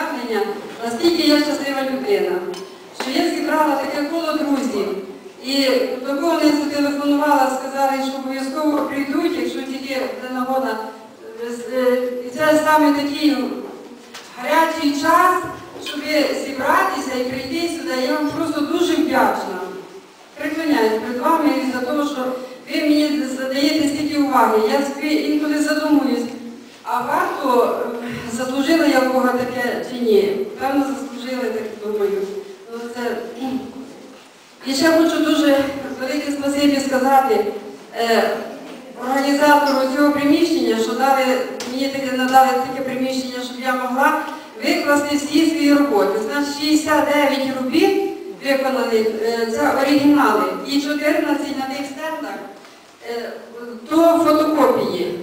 явлення, наскільки я щаслива людина, що я зібрала таке коло друзів. І до кого не зателефонувала, сказали, що обов'язково прийдуть, якщо тільки буде нагода. Е, І це саме такий гарячий час, щоб зібратися і прийти сюди. Я вам просто дуже вдячна. Преклоняюсь перед вами за те, що ви мені задаєте стільки уваги. Я інколи задумуюсь, заслужила я в Бога таке чи ні? Певно, заслужили, так думаю. Ну, це... І ще хочу дуже велике спасибі сказати е, організатору цього приміщення, що дали, мені таке надали таке приміщення, щоб я могла викласти всі свої роботи. Значить, 69 робіт виконані, е, це оригінали, і 14 на тих стендах е, то фотокопії.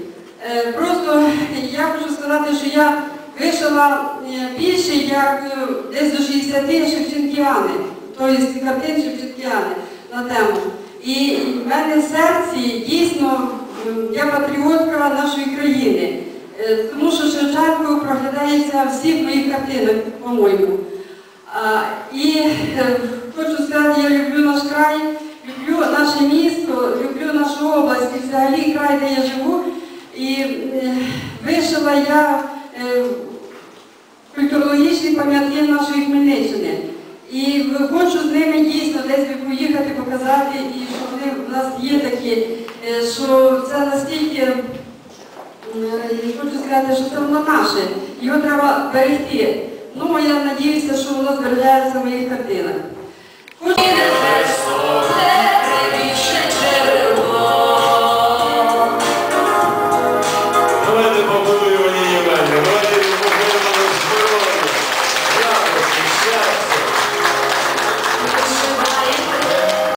Е, Просто я хочу сказати, що я вишила е, більше, як е, десь до 60 шевченкіани, тобто картин шевченкіани на тему. І в мене в серці дійсно я патріотка нашої країни, Е, тому що Шевченко проглядається всіх моїх картинах, по-моєму. І е, хочу сказати, я люблю наш край, люблю наше місто, люблю нашу область і взагалі край, де я живу. І е, вишила я е, пам'ятки нашої Хмельниччини. І хочу з ними дійсно десь поїхати, показати, і що вони в нас є такі, е, що це настільки, е, хочу сказати, що це воно наше, його треба берегти. Ну, я сподіваюся, що воно зберігається в моїх картинах.